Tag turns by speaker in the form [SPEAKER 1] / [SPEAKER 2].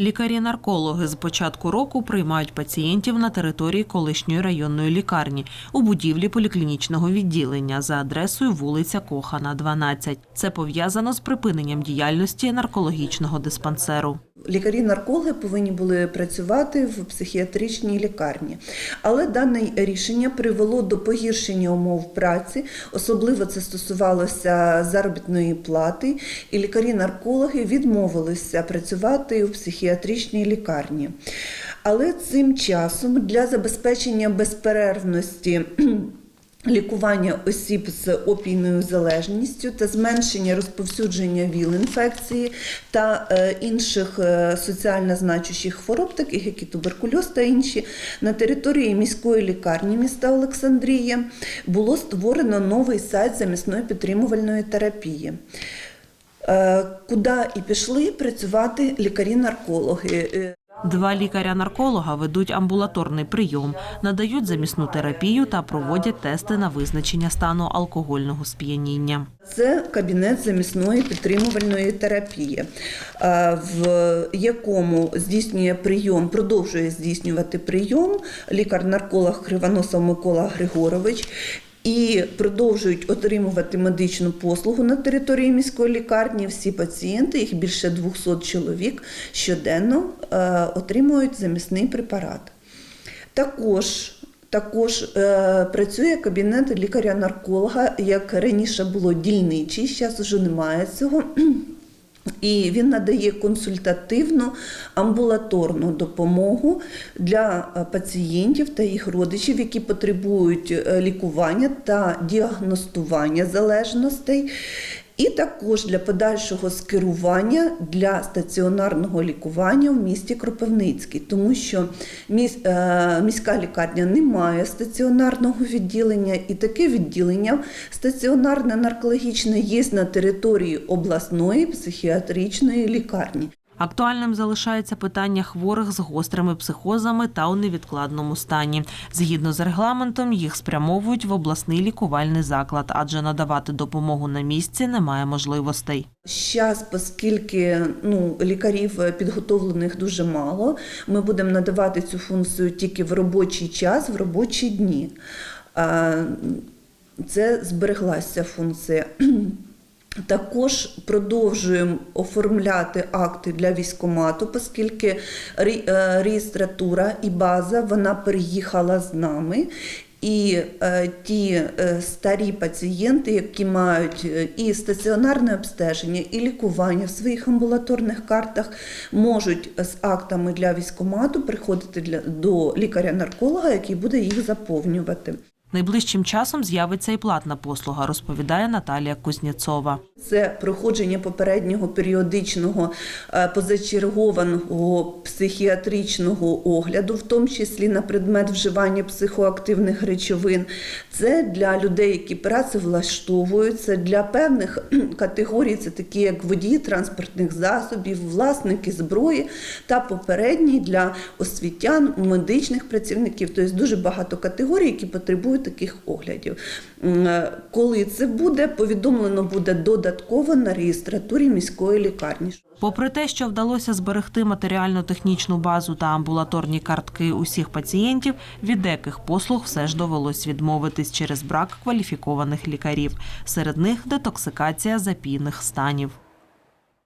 [SPEAKER 1] Лікарі-наркологи з початку року приймають пацієнтів на території колишньої районної лікарні у будівлі поліклінічного відділення за адресою вулиця Кохана, 12. Це пов'язано з припиненням діяльності наркологічного диспансеру.
[SPEAKER 2] Лікарі-наркологи повинні були працювати в психіатричній лікарні, але дане рішення привело до погіршення умов праці, особливо це стосувалося заробітної плати, і лікарі-наркологи відмовилися працювати у психіатричній лікарні. Але цим часом для забезпечення безперервності Лікування осіб з опійною залежністю та зменшення розповсюдження ВІЛ-інфекції та е, інших е, соціально значущих хвороб, таких як і туберкульоз та інші, на території міської лікарні міста Олександрія було створено новий сайт замісної підтримувальної терапії. е, Куди і пішли працювати лікарі-наркологи.
[SPEAKER 1] Два лікаря-нарколога ведуть амбулаторний прийом, надають замісну терапію та проводять тести на визначення стану алкогольного сп'яніння.
[SPEAKER 2] Це кабінет замісної підтримувальної терапії, е, в якому здійснює прийом, продовжує здійснювати прийом лікар-нарколог Кривоносов Микола Григорович. І продовжують отримувати медичну послугу на території міської лікарні. Всі пацієнти, їх більше 200 чоловік, щоденно е, отримують замісний препарат. Також також е, працює кабінет лікаря-нарколога, як раніше було дільничий, зараз вже немає цього. І він надає консультативну амбулаторну допомогу для е, пацієнтів та їх родичів, які потребують е, лікування та діагностування залежностей. І також для подальшого скерування для стаціонарного лікування в місті Кропивницький, тому що е, міська лікарня не має стаціонарного відділення, і таке відділення стаціонарне наркологічне є на території обласної психіатричної лікарні.
[SPEAKER 1] Актуальним залишається питання хворих з гострими психозами та у невідкладному стані. Згідно з регламентом, їх спрямовують в обласний лікувальний заклад, адже надавати допомогу на місці немає можливостей.
[SPEAKER 2] Зараз, оскільки ну, лікарів е, підготовлених дуже мало, ми будемо надавати цю функцію тільки в робочий час, в робочі дні. Це збереглася функція. Також продовжуємо оформляти акти для військомату, оскільки е, реєстратура і база вона переїхала з нами. І е, ті е, старі пацієнти, які мають е, і стаціонарне обстеження, і лікування в своїх амбулаторних картах, можуть з актами для військомату приходити для, до лікаря-нарколога, який буде їх заповнювати.
[SPEAKER 1] Найближчим часом з'явиться і платна послуга, розповідає Наталія Кузнєцова.
[SPEAKER 2] Це проходження попереднього періодичного е, позачергованого психіатричного огляду, в тому числі на предмет вживання психоактивних речовин. Це для людей, які працевлаштовуються, для певних категорій, це такі як водії транспортних засобів, власники зброї та попередній для освітян, медичних працівників. Тобто дуже багато категорій, які потребують таких оглядів. Е, Коли це буде, повідомлено буде додатково на реєстратурі міської лікарні.
[SPEAKER 1] Попри те, що вдалося зберегти матеріально-технічну базу та амбулаторні картки усіх пацієнтів, від деяких послуг все ж довелось відмовитись через брак кваліфікованих лікарів. Серед них детоксикація запійних станів.